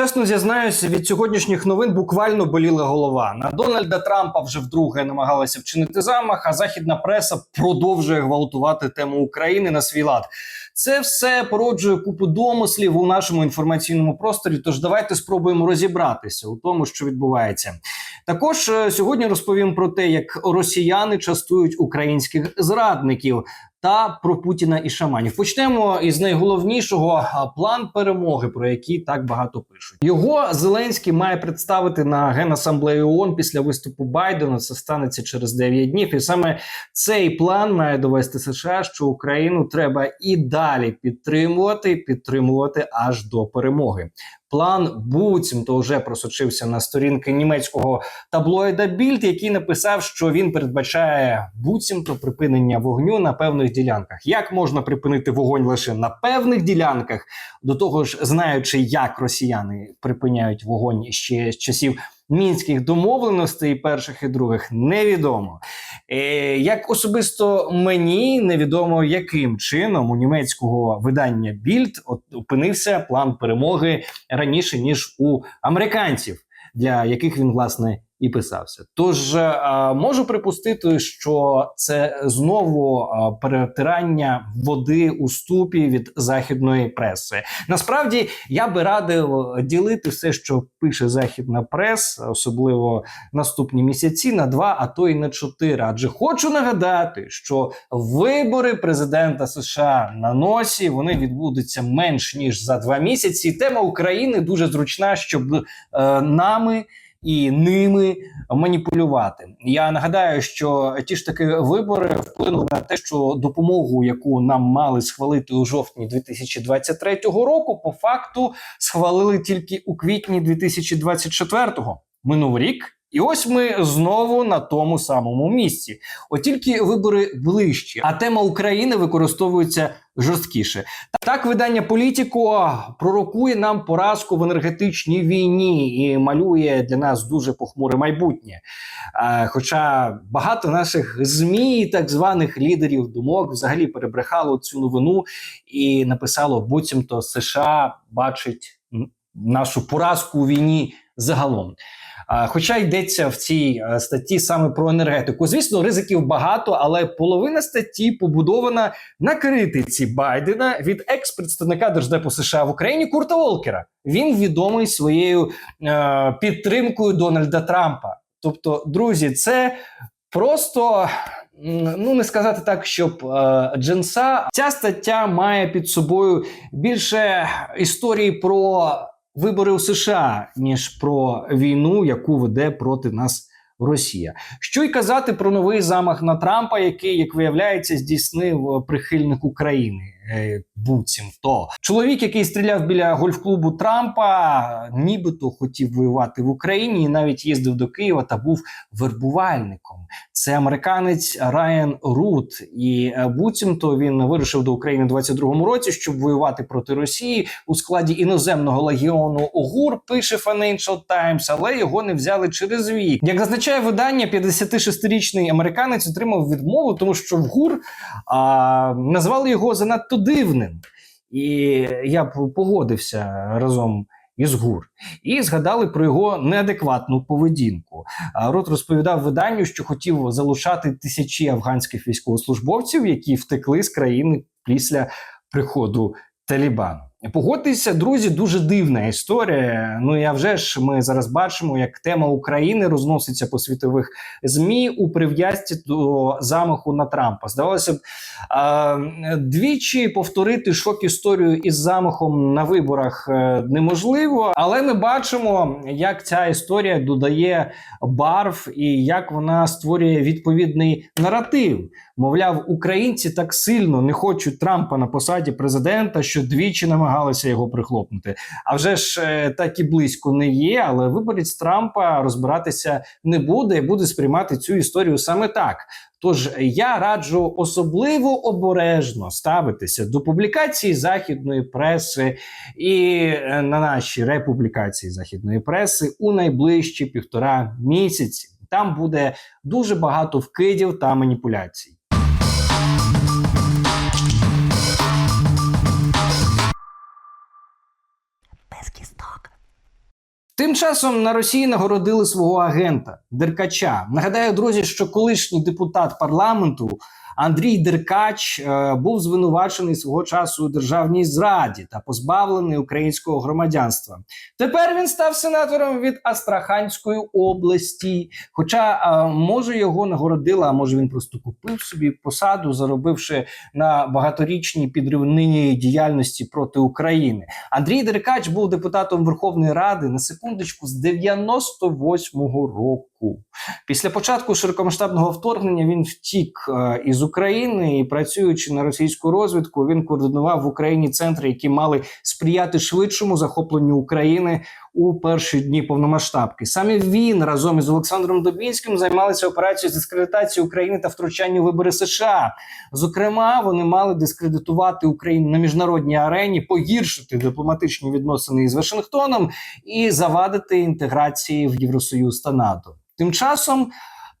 Чесно зізнаюся, від сьогоднішніх новин буквально боліла голова. На Дональда Трампа вже вдруге намагалися вчинити замах, а західна преса продовжує гвалтувати тему України на свій лад. Це все породжує купу домислів у нашому інформаційному просторі. Тож давайте спробуємо розібратися у тому, що відбувається. Також е, сьогодні розповім про те, як росіяни частують українських зрадників. Та про Путіна і шаманів почнемо із найголовнішого план перемоги, про який так багато пишуть. Його Зеленський має представити на генасамблеї ООН після виступу Байдена. Це станеться через 9 днів. І саме цей план має довести США, що Україну треба і далі підтримувати, підтримувати аж до перемоги. План буцімто вже просочився на сторінки німецького таблоїда Більд, який написав, що він передбачає буцімто припинення вогню на певних ділянках. Як можна припинити вогонь лише на певних ділянках? До того ж, знаючи, як росіяни припиняють вогонь ще з часів. Мінських домовленостей перших і других невідомо. Е, як особисто мені невідомо, яким чином у німецького видання Більд опинився план перемоги раніше ніж у американців, для яких він власне і писався. Тож е, можу припустити, що це знову е, перетирання води у ступі від західної преси. Насправді я би радив ділити все, що пише західна преса, особливо наступні місяці, на два, а то й на чотири. Адже хочу нагадати, що вибори президента США на носі вони відбудуться менш ніж за два місяці. Тема України дуже зручна, щоб е, нами і ними маніпулювати. Я нагадаю, що ті ж таки вибори вплинули на те, що допомогу, яку нам мали схвалити у жовтні 2023 року, по факту схвалили тільки у квітні 2024-го. Минув рік. І ось ми знову на тому самому місці. От тільки вибори ближчі, а тема України використовується жорсткіше. Так, видання Політіко пророкує нам поразку в енергетичній війні і малює для нас дуже похмуре майбутнє. Е, хоча багато наших змі, так званих лідерів думок, взагалі перебрехало цю новину і написало, буцімто США бачить нашу поразку у війні загалом. Хоча йдеться в цій е, статті саме про енергетику. Звісно, ризиків багато, але половина статті побудована на критиці Байдена від екс-представника держдепу США в Україні Курта Волкера. Він відомий своєю е, підтримкою Дональда Трампа. Тобто, друзі, це просто. Ну, не сказати так, щоб е, джинса. Ця стаття має під собою більше історії про вибори у США, ніж про війну, яку веде проти нас Росія. Що й казати про новий замах на Трампа, який, як виявляється, здійснив прихильник України. Е, буцімто чоловік, який стріляв біля гольф-клубу Трампа, нібито хотів воювати в Україні і навіть їздив до Києва та був вербувальником. Це американець Райан Рут, і е, буцімто він вирушив до України у 22-му році, щоб воювати проти Росії у складі іноземного легіону ОГУР. Пише Financial Times, але його не взяли через вік. Як зазначає видання, 56-річний американець отримав відмову, тому що в ГУР а, назвали його занадто дивним. І я б погодився разом із ГУР. І згадали про його неадекватну поведінку. Рот розповідав виданню, що хотів залишати тисячі афганських військовослужбовців, які втекли з країни після приходу Талібану. Погодьтеся, друзі, дуже дивна історія. Ну я вже ж ми зараз бачимо, як тема України розноситься по світових змі у прив'язці до замаху на Трампа. Здавалося б, е двічі повторити шок історію із замахом на виборах е неможливо, але ми бачимо, як ця історія додає барв і як вона створює відповідний наратив. Мовляв, українці так сильно не хочуть Трампа на посаді президента, що двічі намагалися його прихлопнути. А вже ж е, так і близько не є. Але виборець Трампа розбиратися не буде і буде сприймати цю історію саме так. Тож я раджу особливо обережно ставитися до публікації західної преси і е, на наші републікації західної преси у найближчі півтора місяці. Там буде дуже багато вкидів та маніпуляцій. Тим часом на Росії нагородили свого агента Деркача. Нагадаю, друзі, що колишній депутат парламенту Андрій Деркач е, був звинувачений свого часу у державній зраді та позбавлений українського громадянства. Тепер він став сенатором від Астраханської області. Хоча е, може його нагородила, а може він просто купив собі посаду, заробивши на багаторічній підривнині діяльності проти України. Андрій Деркач був депутатом Верховної Ради на секундочку з 98-го року. Після початку широкомасштабного вторгнення він втік е, із України і працюючи на російську розвідку, він координував в Україні центри, які мали сприяти швидшому захопленню України у перші дні повномасштабки. Саме він разом із Олександром Дубінським займалися операцією з дискредитації України та втручання у вибори США. Зокрема, вони мали дискредитувати Україну на міжнародній арені, погіршити дипломатичні відносини із Вашингтоном і завадити інтеграції в Євросоюз та НАТО. Тим часом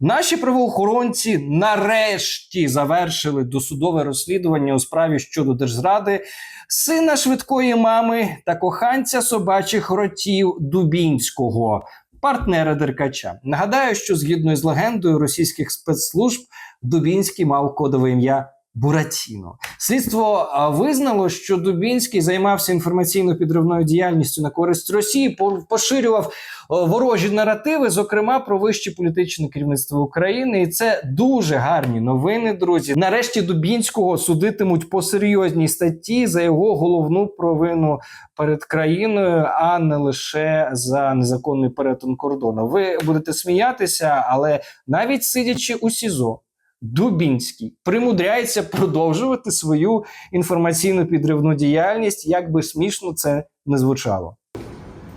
наші правоохоронці нарешті завершили досудове розслідування у справі щодо держзради сина швидкої мами та коханця собачих ротів Дубінського, партнера Деркача. Нагадаю, що згідно з легендою російських спецслужб Дубінський мав кодове ім'я. Буратіно слідство визнало, що Дубінський займався інформаційно-підривною діяльністю на користь Росії, по- поширював ворожі наративи, зокрема про вище політичне керівництво України. І це дуже гарні новини, друзі. Нарешті Дубінського судитимуть по серйозній статті за його головну провину перед країною, а не лише за незаконний перетин кордону. Ви будете сміятися, але навіть сидячи у СІЗО. Дубінський примудряється продовжувати свою інформаційну підривну діяльність, як би смішно це не звучало.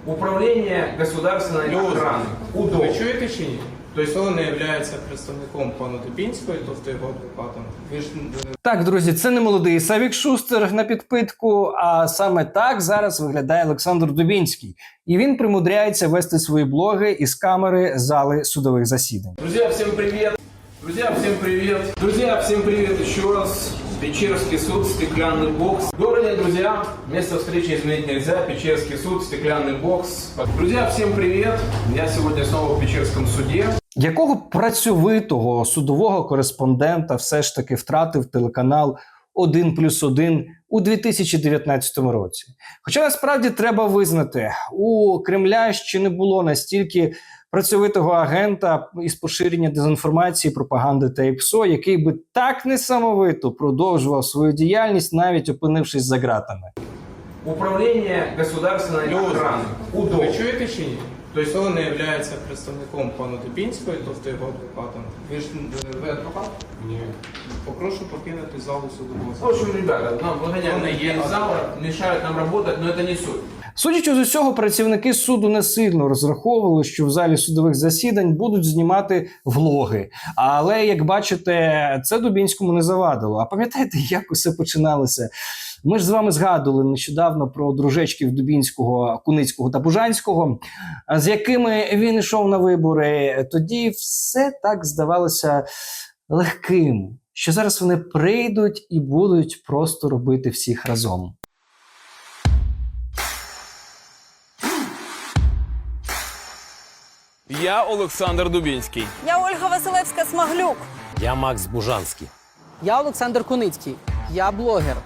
Управління государственної охрани. УДО. Ви чуєте чи ні? Тобто він не є представником пана Дубінського, тобто його адвокатом. Ж е, Так, друзі, це не молодий Савік Шустер на підпитку. А саме так зараз виглядає Олександр Дубінський, і він примудряється вести свої блоги із камери зали судових засідань. Друзья, всем привет! Друзья, всем привет! Друзья, всем привет еще раз! Печерский суд, стеклянный бокс. Добрый день, друзья! Место встречи изменить нельзя. Печерский суд, стеклянный бокс. Друзья, всем привет! Я сегодня снова в Печерском суде. Якого працьовитого судового кореспондента все ж таки втратив телеканал 1 плюс 1 у 2019 році? Хоча насправді треба визнати, у Кремля ще не було настільки працьовитого агента із поширення дезінформації, пропаганди та ІПСО, який би так несамовито продовжував свою діяльність, навіть опинившись за ґратами. Управління государственной охорони. УДО. ви чуєте чи ні? Тобто він не є представником пана Дубінського, тобто його адвокатом. Ви ж е, ви адвокат? Ні. Попрошу покинути залу судового В общем, ребята, нам выгоняют из зала, мешают нам работать, но это не суть. Судячи з усього, працівники суду не сильно розраховували, що в залі судових засідань будуть знімати влоги. Але як бачите, це Дубінському не завадило. А пам'ятаєте, як усе починалося? Ми ж з вами згадували нещодавно про дружечків Дубінського, Куницького та Бужанського, з якими він йшов на вибори. Тоді все так здавалося легким, що зараз вони прийдуть і будуть просто робити всіх разом. Я Олександр Дубінський. Я Ольга Василевська Смаглюк. Я Макс Бужанський. Я Олександр Куницький. Я блогер.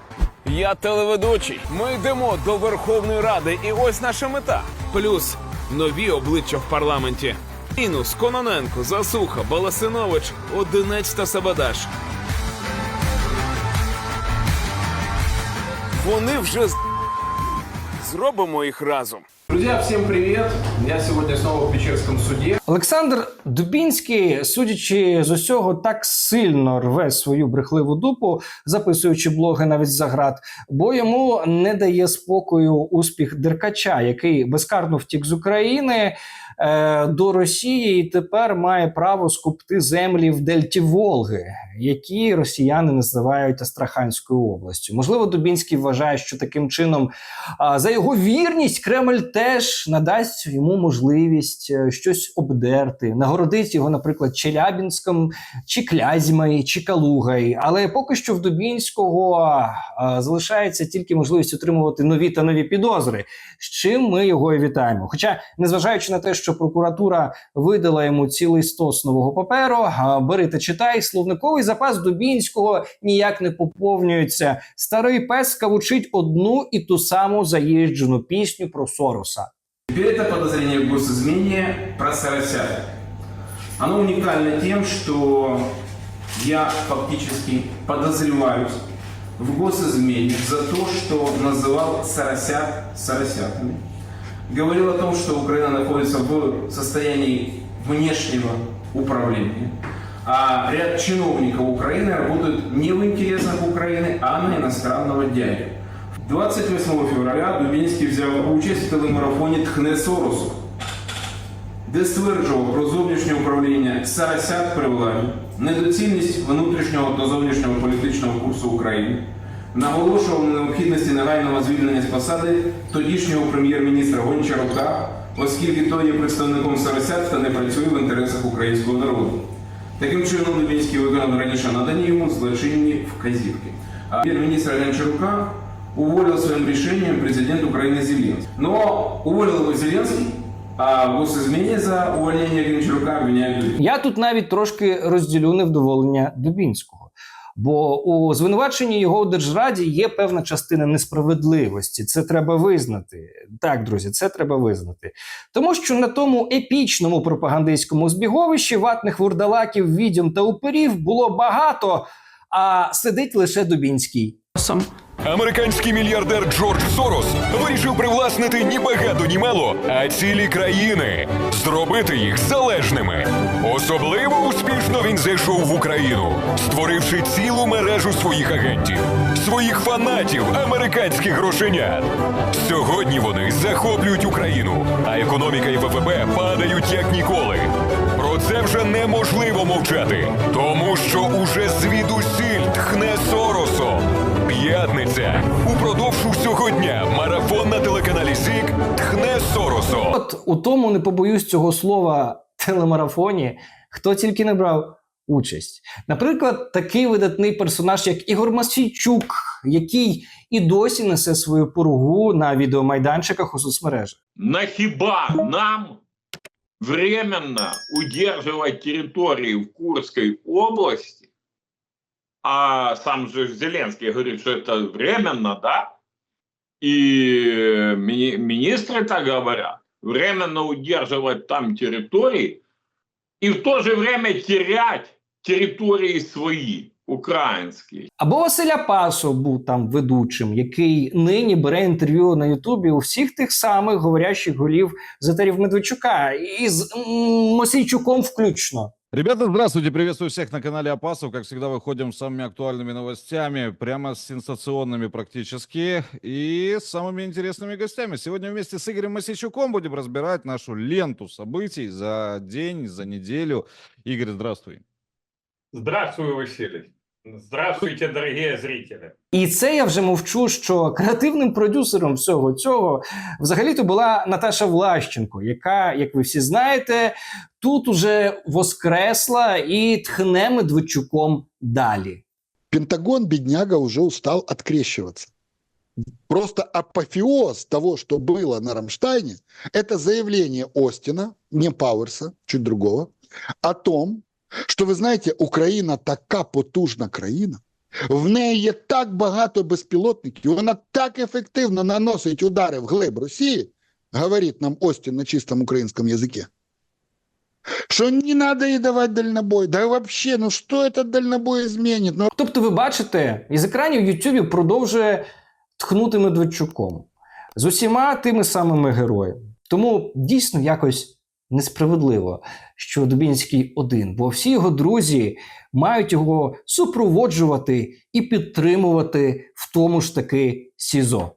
Я телеведучий. Ми йдемо до Верховної Ради, і ось наша мета. Плюс нові обличчя в парламенті. Інус, Кононенко, Засуха, Баласинович, Одинець та Сабадаш. Вони вже з- зробимо їх разом. Друзья, всем привет! Я сегодня снова в Печерском суде. Олександр Дубінський, судячи з усього, так сильно рве свою брехливу дупу, записуючи блоги навіть за град, бо йому не дає спокою успіх Деркача, який безкарно втік з України е, до Росії і тепер має право скупти землі в Дельті Волги, які росіяни називають Астраханською областю. Можливо, Дубінський вважає, що таким чином за його вірність Кремль теж надасть йому можливість е, щось обдерти, нагородить його, наприклад, Челябінськом, чи Клязьмою, чи Калугою. Але поки що в Дубінського залишається тільки можливість отримувати нові та нові підозри, з чим ми його і вітаємо. Хоча, незважаючи на те, що прокуратура видала йому цілий стос нового паперу, бери та читай, словниковий запас Дубінського ніяк не поповнюється. Старий пес кавучить одну і ту саму заїжджену пісню про Сороса. Теперь это подозрение в госизмене про Соросят. Оно уникально тем, что я фактически подозреваюсь в госизмене за то, что называл Соросят Соросятами. Говорил о том, что Украина находится в состоянии внешнего управления. А ряд чиновников Украины работают не в интересах Украины, а на иностранного дядю. 28 февраля Дубінський взяв участь в телемарафоні Тхне Соросу, де стверджував про зовнішнє управління Сарасят при владі, недоцільність внутрішнього та зовнішнього політичного курсу України, наголошував на необхідності негайного звільнення з посади тодішнього прем'єр-міністра Гончарука, оскільки той є представником Сарасят та не працює в інтересах українського народу. Таким чином, Дубінський виконав раніше надані йому злочинні вказівки. А прем'єр-міністра Гончарука уволил своим решением президент Украины Зеленский. Но уволил его Зеленский, а в госизмене за увольнение Гончарука обвиняют Дубинского. Я тут навіть трошки розділю невдоволення Дубінського. Бо у звинуваченні його у держраді є певна частина несправедливості. Це треба визнати. Так, друзі, це треба визнати. Тому що на тому епічному пропагандистському збіговищі ватних вурдалаків, відьом та уперів було багато, а сидить лише Дубінський. Американський мільярдер Джордж Сорос вирішив привласнити ні багато, ні мало, а цілі країни, зробити їх залежними. Особливо успішно він зайшов в Україну, створивши цілу мережу своїх агентів, своїх фанатів, американських грошенят. Сьогодні вони захоплюють Україну, а економіка і ВВП падають як ніколи. Про це вже неможливо мовчати, тому що уже звідусіль тхне Соросом. П'ятниця. Упродовж усього дня марафон на телеканалі ЗІК тхне Соросом. От у тому не побоюсь цього слова телемарафоні, хто тільки не брав участь. Наприклад, такий видатний персонаж, як Ігор Масійчук, який і досі несе свою поругу на відеомайданчиках у соцмережах. нахиба нам временно удерживать территории в Курской области, а сам же Зеленский говорит, что это временно, да? И мини- министры так говорят, временно удерживать там территории и в то же время терять территории свои, Український Або Василя Пасо був там ведучим, який нині бере інтерв'ю на Ютубі у всіх тих самих говорящих голів з етерів Медведчука із Мосійчуком включно. Ребята, здравствуйте, приветствую всех на канале Апасов. Как всегда, выходим с самыми актуальными новостями, прямо с сенсационными практически, и с самыми интересными гостями. Сегодня вместе с Игорем Масичуком будем разбирать нашу ленту событий за день, за неделю. Игорь, здравствуй. Здравствуй, Василий. Здравствуйте, дорогие зрители. І це я вже мовчу, що креативним продюсером всього цього взагалі-то була Наташа Влащенко, яка, як ви всі знаєте, тут уже воскресла і тхне Медведчуком далі. Пентагон, бедняга, уже устал открещиваться. Просто апофеоз того, что было на Рамштайне, это заявление Остина, не Пауэрса, чуть другого, о том, що ви знаєте, Україна така потужна країна, в неї є так багато безпілотників, вона так ефективно наносить удари в глиб Росії, говорить нам Остин на чистому українському язикі, що не треба їй давати дальнобой. Да вообще, ну що этот дальнобой змінить? Ну, Тобто, ви бачите, із екранів Ютубі продовжує тхнути Медведчуком з усіма тими самими героями. Тому дійсно якось несправедливо, що Дубінський один, бо всі його друзі мають його супроводжувати і підтримувати в тому ж таки СІЗО.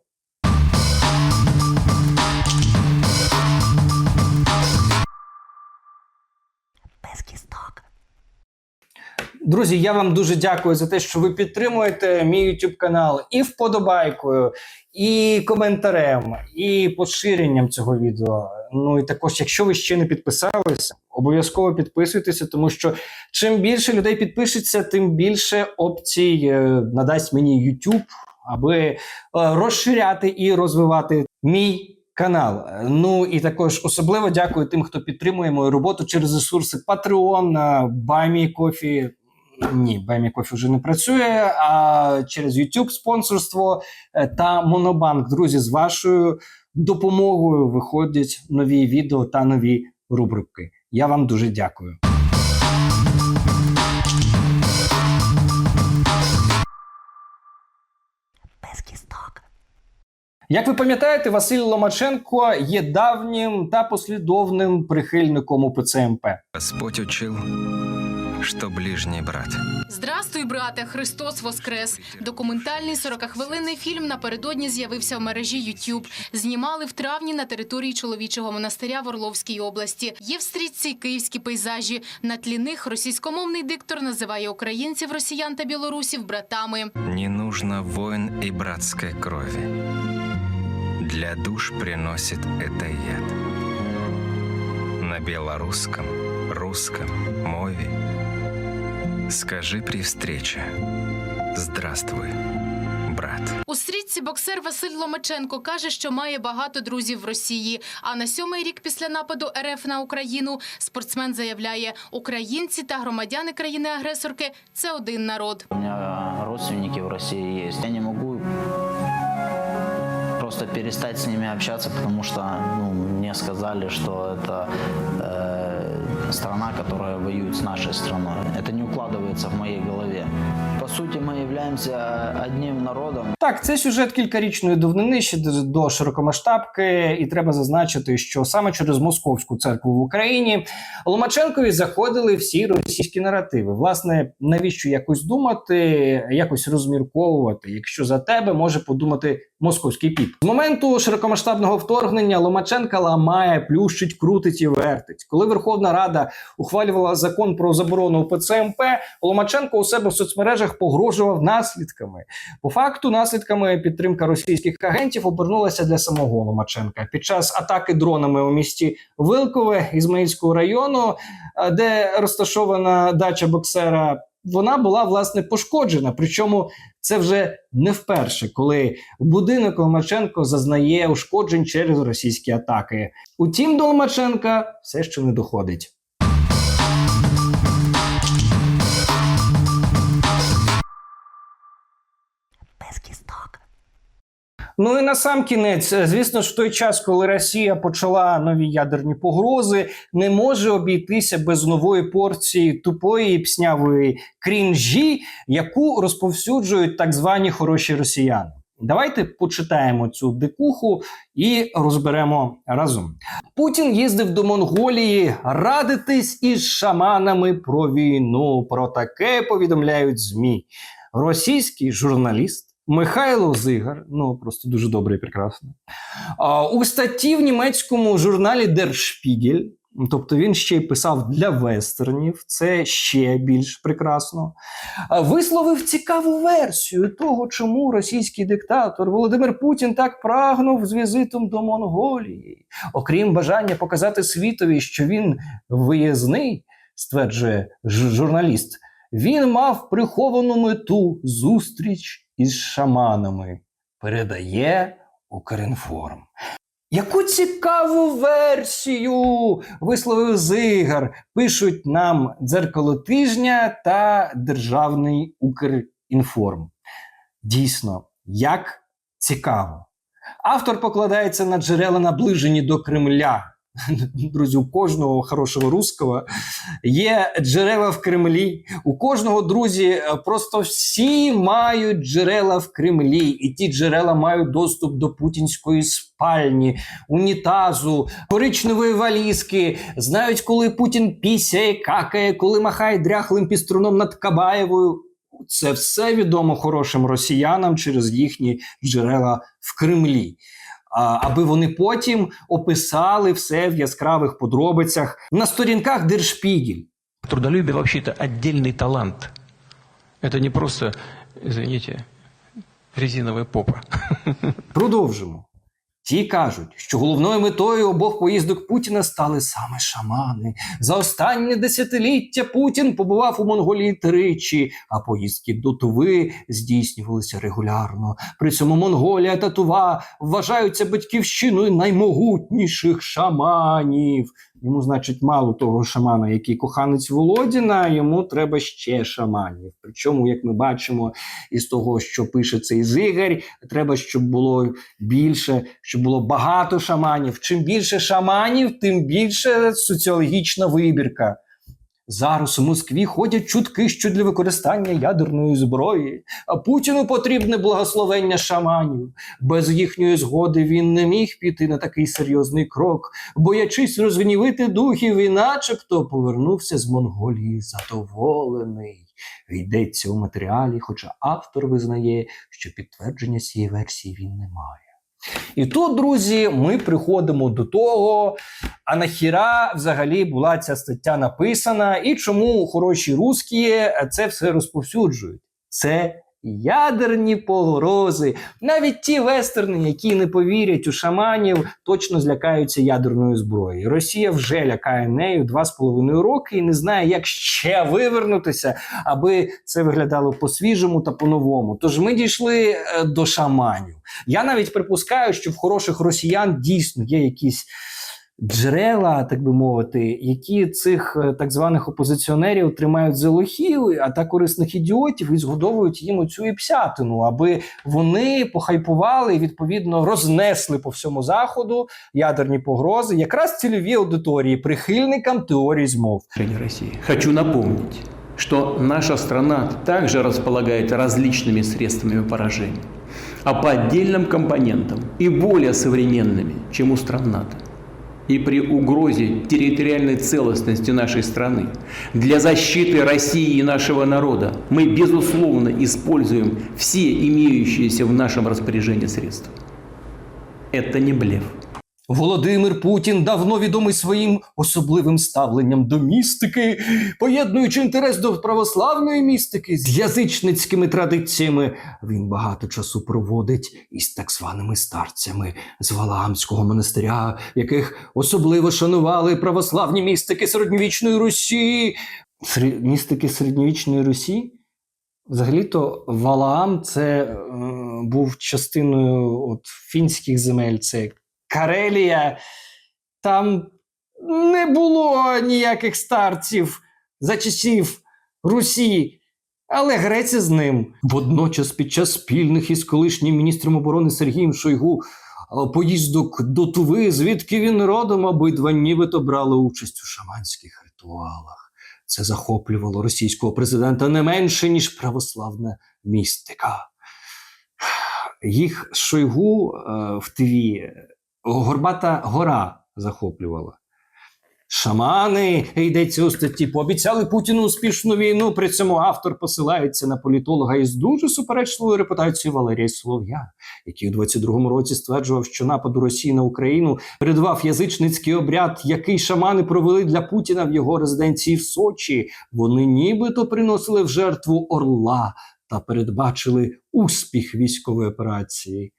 Друзі, я вам дуже дякую за те, що ви підтримуєте мій YouTube канал і вподобайкою, і коментарем, і поширенням цього відео. Ну і також, якщо ви ще не підписалися, обов'язково підписуйтеся, тому що чим більше людей підпишеться, тим більше опцій е, надасть мені YouTube, аби е, розширяти і розвивати мій канал. Ну і також особливо дякую тим, хто підтримує мою роботу через ресурси Patreon, BuyMeCoffee. Ні, BuyMeCoffee вже не працює. А через YouTube спонсорство е, та Монобанк. Друзі, з вашою допомогою виходять нові відео та нові рубрики. Я вам дуже дякую. Як ви пам'ятаєте, Василь Ломаченко є давнім та послідовним прихильником УПЦ МП. Господь учил, что ближний брат. Здрастуй, брате, Христос Воскрес! Документальний 40-хвилинний фільм напередодні з'явився в мережі YouTube. Знімали в травні на території чоловічого монастиря в Орловській області. Є в стрічці київські пейзажі. На тлі них російськомовний диктор називає українців, росіян та білорусів братами. Не нужно войн и братской крови. Для душ приносит это яд. На белорусском, русском мове скажи при встрече «Здравствуй, брат». У стрічці боксер Василь Ломаченко каже, що має багато друзів в Росії. А на сьомий рік після нападу РФ на Україну спортсмен заявляє, українці та громадяни країни-агресорки це один народ. У меня родственники в России есть. Я не могу просто перестать с ними общаться, потому что ну, мне сказали, что это страна, которая воюет с нашей страной. Это не укладывается в моей голове. По сути, мы являемся одним народом. Так, це сюжет кількарічної давнини ще до широкомасштабки, і треба зазначити, що саме через московську церкву в Україні Ломаченкові заходили всі російські наративи. Власне, навіщо якось думати, якось розмірковувати, якщо за тебе може подумати московський піп. З моменту широкомасштабного вторгнення Ломаченка ламає, плющить, крутить і вертить. Коли Верховна Рада ухвалювала закон про заборону ПЦМП, Ломаченко у себе в соцмережах погрожував наслідками. По факту, наслідками підтримка російських агентів обернулася для самого Ломаченка. Під час атаки дронами у місті Вилкове Ізмаїльського району, е, де розташована дача боксера. Вона була власне пошкоджена. Причому це вже не вперше, коли будинок Ломаченко зазнає ушкоджень через російські атаки. Утім, до Ломаченка все ще не доходить. Ну і на сам кінець, е, звісно ж, в той час, коли Росія почала нові ядерні погрози, не може обійтися без нової порції тупої і пснявої крінжі, яку розповсюджують так звані хороші росіяни. Давайте почитаємо цю дикуху і розберемо разом. Путін їздив до Монголії радитись із шаманами про війну. Про таке повідомляють ЗМІ. Російський журналіст. Михайло Зигар, ну просто дуже добре і прекрасно. У статті в німецькому журналі Der Spiegel, тобто він ще й писав для вестернів, це ще більш прекрасно. Висловив цікаву версію того, чому російський диктатор Володимир Путін так прагнув з візитом до Монголії. Окрім бажання показати світові, що він виїзний, стверджує журналіст. Він мав приховану мету зустріч із шаманами. Передає Укрінформ. Яку цікаву версію висловив Зигар, пишуть нам дзеркало тижня та Державний Укрінформ. Дійсно, як цікаво. Автор покладається на джерела, наближені до Кремля. Друзі, у кожного хорошого русского є джерела в Кремлі. У кожного друзі е, просто всі мають джерела в Кремлі, і ті джерела мають доступ до путінської спальні, унітазу, коричневої валізки. Знають, коли Путін пісяє, какає, коли махає дряхлим піструном над Кабаєвою. Це все відомо хорошим росіянам через їхні джерела в Кремлі. А, аби вони потім описали все в яскравих подробицях на сторінках Держпігіль. Трудолюбие вообще-то отдельный талант. Это не просто, извините, резиновая попа. Продовжимо. Ті кажуть, що головною метою обох поїздок Путіна стали саме шамани. За останнє десятиліття Путін побував у Монголії тричі, а поїздки до Туви здійснювалися регулярно. При цьому Монголія та Тува вважаються батьківщиною наймогутніших шаманів. Йому, значить, мало того шамана, який коханець Володіна, йому треба ще шаманів. Причому, як ми бачимо із того, що пише цей зигарь, треба, щоб було більше, щоб було багато шаманів. Чим більше шаманів, тим більше соціологічна вибірка. Зараз у Москві ходять чутки, що для використання ядерної зброї, а Путіну потрібне благословення шаманів. Без їхньої згоди він не міг піти на такий серйозний крок, боячись розгнівити духів, і начебто повернувся з Монголії задоволений. Йдеться у матеріалі, хоча автор визнає, що підтвердження цієї версії він не має. І тут, друзі, ми приходимо до того, а нахіра взагалі була ця стаття написана, і чому хороші русські це все розповсюджують. Це ядерні погрози. Навіть ті вестерни, які не повірять у шаманів, точно злякаються ядерною зброєю. Росія вже лякає нею два з половиною роки і не знає, як ще вивернутися, аби це виглядало по-свіжому та по-новому. Тож ми дійшли е, до шаманів. Я навіть припускаю, що в хороших росіян дійсно є якісь джерела, так би мовити, які цих е, так званих опозиціонерів тримають за лохів, а та корисних ідіотів і згодовують їм оцю і псятину, аби вони похайпували і відповідно рознесли по всьому заходу ядерні погрози, якраз цільові аудиторії прихильникам теорії змов. России. Хочу напомнить, что наша страна также располагает различными средствами поражения, а по отдельным компонентам и более современными, чем у стран НАТО. И при угрозе территориальной целостности нашей страны для защиты России и нашего народа мы, безусловно, используем все имеющиеся в нашем распоряжении средства. Это не блеф. Володимир Путін давно відомий своїм особливим ставленням до містики, поєднуючи інтерес до православної містики з язичницькими традиціями. Він багато часу проводить із так званими старцями з Валаамського монастиря, яких особливо шанували православні містики середньовічної Русі. Сер- Містики середньовічної Русі? Взагалі-то Валаам це е, був частиною от, фінських земель, це Карелія. Там не було ніяких старців за часів Русі, але греці з ним. Водночас, під час спільних із колишнім міністром оборони Сергієм Шойгу поїздок до Туви, звідки він родом, обидва нібито брали участь у шаманських ритуалах. Це захоплювало російського президента не менше, ніж православна містика. Їх Шойгу е, в Тві Горбата гора захоплювала. Шамани, йдеться у статті, пообіцяли Путіну успішну війну. При цьому автор посилається на політолога із дуже суперечливою репутацією Валерія Солов'я, який у 22-му році стверджував, що нападу Росії на Україну передував язичницький обряд, який шамани провели для Путіна в його резиденції в Сочі. Вони нібито приносили в жертву орла та передбачили успіх військової операції.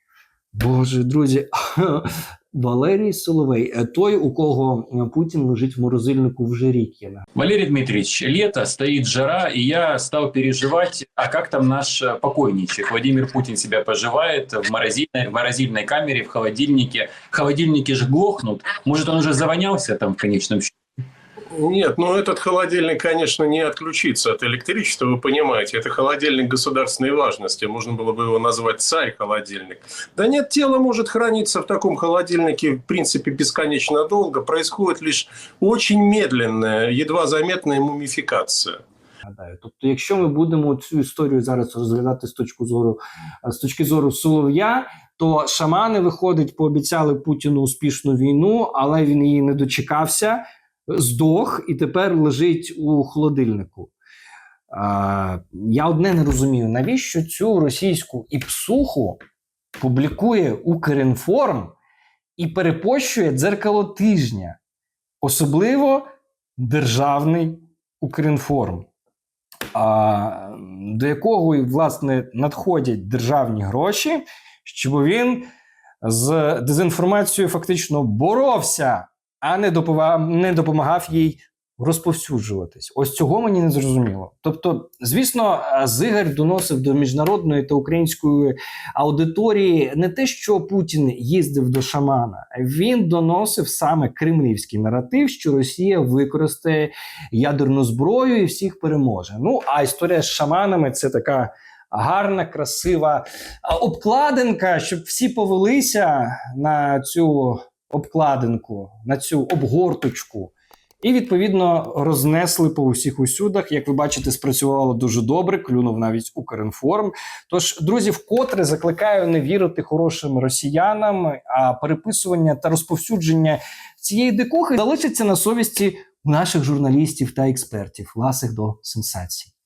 Боже, друзі, Валерій Соловей, е, той, у кого е, Путін лежить в морозильнику вже рік. є. Валерий Дмитриевич, лето, стоит жара, и я стал переживать, а как там наш э, покойничек? Владимир Путин себя поживает в морозильной, в морозильной камере, в холодильнике. Холодильники же глохнут. Может, он уже завонялся там в конечном счете? Нет, ну этот холодильник, конечно, не отключится от электричества, вы понимаете. Это холодильник государственной важности. Можно было бы его назвать царь-холодильник. Да нет, тело может храниться в таком холодильнике, в принципе, бесконечно долго. Происходит лишь очень медленная, едва заметная мумификация. Гадаю. Тобто, якщо ми будемо цю історію зараз розглядати з точки зору з точки зору Солов'я, то шамани виходить, пообіцяли Путіну успішну війну, але він її не дочекався, Здох і тепер лежить у холодильнику. А, я одне не розумію, навіщо цю російську іпсуху публікує Укрінформ і перепощує дзеркало тижня, особливо державний Укрінформ. а, до якого власне надходять державні гроші, щоб він з дезінформацією фактично боровся, а не допомагав, не допомагав їй розповсюджуватись. Ось цього мені не зрозуміло. Тобто, звісно, Зигар доносив до міжнародної та української аудиторії не те, що Путін їздив до шамана, він доносив саме кремлівський наратив, що Росія використає ядерну зброю і всіх переможе. Ну а історія з шаманами це така. Гарна, красива обкладинка, щоб всі повелися на цю обкладинку, на цю обгорточку. І відповідно рознесли по усіх усюдах. Як ви бачите, спрацювало дуже добре. Клюнув навіть Укрінформ. Тож, друзі, вкотре закликаю не вірити хорошим росіянам, а переписування та розповсюдження цієї дикухи залишиться на совісті наших журналістів та експертів, ласих до сенсацій.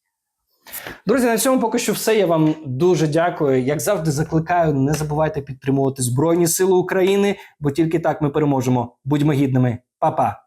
Друзі, на цьому поки що все. Я вам дуже дякую. Як завжди, закликаю, не забувайте підтримувати Збройні Сили України, бо тільки так ми переможемо. Будьмо гідними, Па-па!